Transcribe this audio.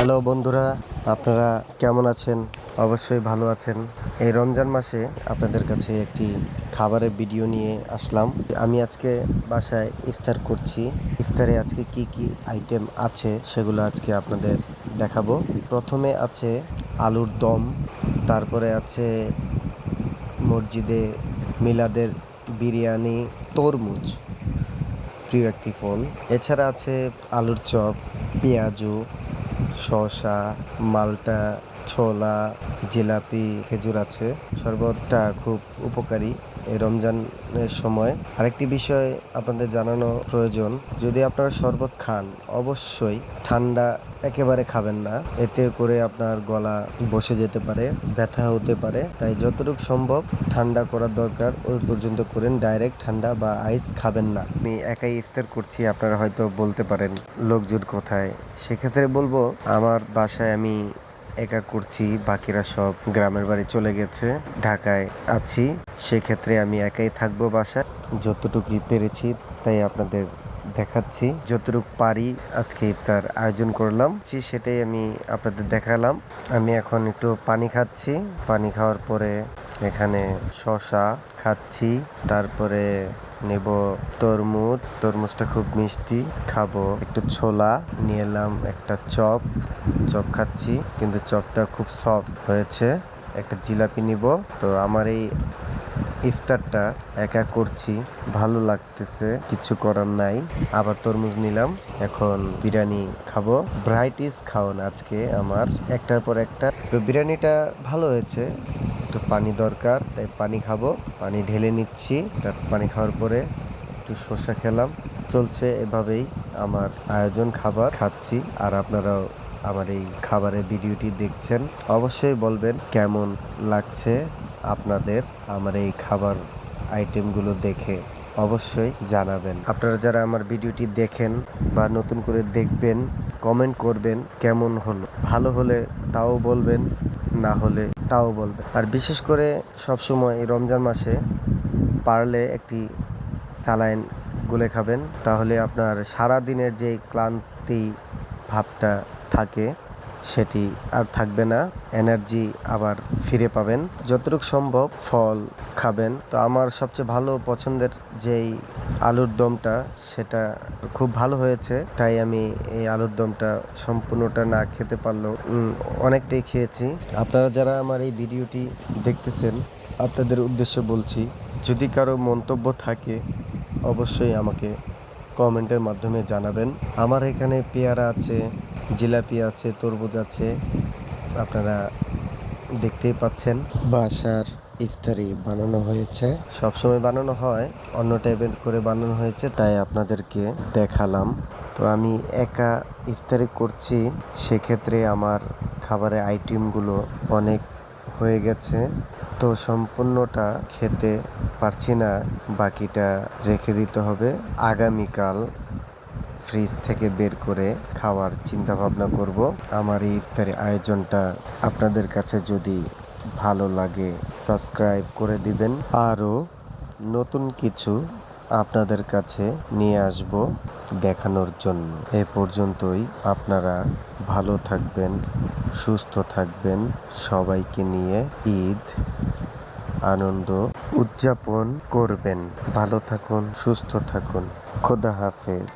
Hello বন্ধুরা, আপনারা কেমন আছেন? অবশ্যই ভালো আছেন। এই রমজান মাসে আপনাদের কাছে একটি খাবারের ভিডিও নিয়ে আসলাম। আমি আজকে বাসায় ইফতার করছি। ইফতারে আজকে কি কি আইটেম আছে সেগুলো আজকে আপনাদের দেখাবো। প্রথমে আছে আলুর দম, তারপরে আছে মসজিদে মিলাদের বিরিয়ানি, তরমুজ, প্রিয় একটি ফল। এছাড়া আছে আলুর চপ, পেঁয়াজু শসা মালটা ছোলা জিলাপি খেজুর আছে। শরবতটা খুব উপকারী। এই রমজানের সময়। আরেকটি বিষয় আপনাদের জানানো প্রয়োজন, যদি আপনারা শরবত খান, অবশ্যই ঠান্ডা একেবারে খাবেন না। এতে করে আপনার গলা বসে যেতে পারে, ব্যথা হতে পারে। তাই যতটুকু সম্ভব ঠান্ডা করার দরকার, ওই পর্যন্ত করেন। ডাইরেক্ট ঠান্ডা বা আইস খাবেন না। আমি একাই ইফতার করছি, আপনারা হয়তো বলতে পারেন, লোকজন কোথায়? সেক্ষেত্রে বলব, আমার বাসায় আমি একা করছি, বাকিরা সব গ্রামের বাড়ি চলে গেছে, ঢাকায় আছি। সেক্ষেত্রে আমি একাই থাকব বাসায়। যতটুকুই পেরেছি তাই আপনাদের দেখাচ্ছি। যতটুকু পারি আজকে ইফতার আয়োজন করলাম। সেটাই আমি আপনাদের দেখালাম। আমি এখন একটু পানি খাচ্ছি। পানি খাওয়ার পরে এখানে শশা খাচ্ছি, তারপরে নেব তরমুজ তরমুজটা খুব মিষ্টি, খাব। একটু ছোলা, নিয়ে এলাম একটা চপ। চপ খাচ্ছি, কিন্তু চপটা খুব সফট হয়েছে। একটা জিলাপি নিব। তো আমার এই ইফতারটা একা করছি, ভালো লাগতেছে, কিছু করার নাই। আবার তরমুজ নিলাম, এখন বিরিয়ানি খাব। ব্রাইটিস খাওন আজকে আমার, একটার পর একটা। তো বিরিয়ানিটা ভালো হয়েছে একটু পানি দরকার, তাই পানি খাব। পানি ঢেলে নিচ্ছি, তার পানি খাওয়ার পরে একটু শসা খেলাম। চলছে এভাবেই আমার আয়োজন খাবার। খাচ্ছি, আর আপনারাও আমার এই খাবারের ভিডিওটি দেখছেন। অবশ্যই বলবেন কেমন লাগছে আপনাদের আমার এই খাবার আইটেমগুলো দেখে। অবশ্যই জানাবেন। আপনারা যারা আমার ভিডিওটি দেখেন বা নতুন করে দেখবেন কমেন্ট করবেন কেমন হলো। ভালো হলে তাও বলবেন, না হলে তাও বলবে। আর বিশেষ করে সবসময় এই রমজান মাসে পারলে একটি স্যালাইন গুলে খাবেন, তাহলে আপনার সারা দিনের যে ক্লান্তি ভাবটা থাকে সেটি আর থাকবে না। এনার্জি আবার ফিরে পাবেন। যতটুকু সম্ভব ফল খাবেন। তো আমার সবচেয়ে ভালো পছন্দের যেই আলুর দমটা, সেটা খুব ভালো হয়েছে। তাই আমি এই আলুর দমটা সম্পূর্ণটা না খেতে পারলেও অনেকটাই খেয়েছি। আপনারা যারা আমার এই ভিডিওটি দেখতেছেন, আপনাদের উদ্দেশ্য বলছি, যদি কারও মন্তব্য থাকে, অবশ্যই আমাকে কমেন্টের মাধ্যমে জানাবেন। আমার এখানে পেয়ারা আছে জিলাপি আছে তরমুজ আছে আপনারা দেখতেই পাচ্ছেন। বাসার ইফতারি বানানো হয়েছে। সবসময় বানানো হয় অন্য টাইপের করে বানানো হয়েছে তাই আপনাদেরকে দেখালাম। তো আমি একা ইফতারি করছি সেক্ষেত্রে আমার খাবারের আইটেমগুলো অনেক হয়ে গেছে। তো সম্পূর্ণটা খেতে পারছি না বাকিটা রেখে দিতে হবে। আগামীকাল ফ্রিজ থেকে বের করে খাওয়ার চিন্তা ভাবনা করব। আমার এই ইফতারি আয়োজনটা আপনাদের কাছে যদি ভালো লাগে সাবস্ক্রাইব করে দিবেন। আরও নতুন কিছু আপনাদের কাছে নিয়ে আসব দেখানোর জন্য। এ পর্যন্তই। আপনারা ভালো থাকবেন, সুস্থ থাকবেন। সবাইকে নিয়ে ঈদ আনন্দ উদযাপন করবেন। ভালো থাকুন, সুস্থ থাকুন। খোদা হাফেজ।